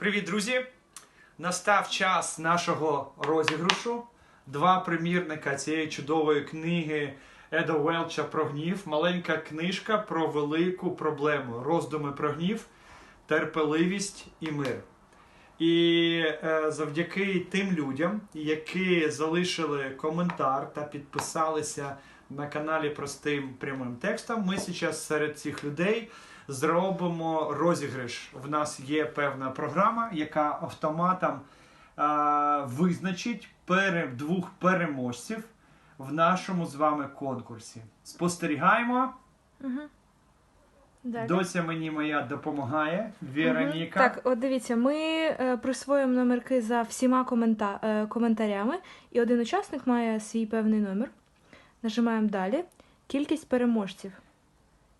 Привіт, друзі! Настав час нашого розіграшу. Два примірника цієї чудової книги Еда Велча про гнів. Маленька книжка про велику проблему. Роздуми про гнів, терпеливість і мир. І е, завдяки тим людям, які залишили коментар та підписалися на каналі простим прямим текстом, ми зараз серед цих людей зробимо розіграш. В нас є певна програма, яка автоматом е, визначить пере, двох переможців в нашому з вами конкурсі. Спостерігаємо. Угу. Далі. Доця мені моя допомагає. Вероніка. Так, от дивіться, ми е, присвоїмо номерки за всіма комента... е, коментарями, і один учасник має свій певний номер. Нажимаємо далі. Кількість переможців.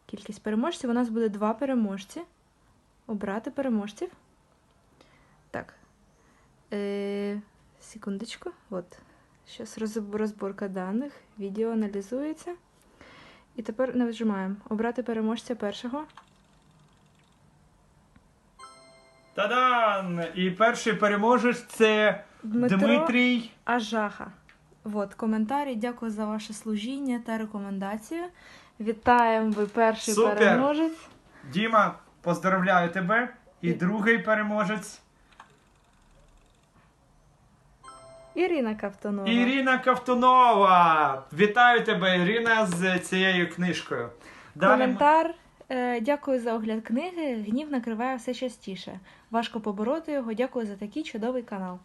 Кількість переможців. У нас буде два переможці. Обрати переможців. Так. Е, секундочку. От. Зараз розборка даних. Відео аналізується. І тепер нажимаємо Обрати переможця першого. Та-дан! І перший переможець це Дмитро Дмитрій. Ажаха. От коментарі. Дякую за ваше служіння та рекомендацію. Вітаємо ви перший Супер! переможець. Діма, поздравляю тебе. І другий переможець Ірина Кавтонова. Ірина Ковтунова. Вітаю тебе, Ірина, з цією книжкою. Далі Коментар. Е, Дякую за огляд книги. Гнів накриває все частіше. Важко побороти його. Дякую за такий чудовий канал.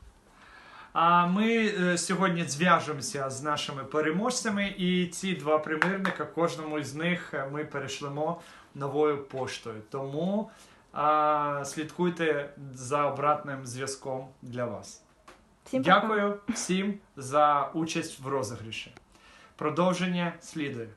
А ми е, сьогодні зв'яжемося з нашими переможцями, і ці два примірника, кожному з них е, ми перейшлемо новою поштою. Тому а, слідкуйте за обратним зв'язком для вас. Всім пока. Дякую всім за участь в розіграші. Продовження слідує.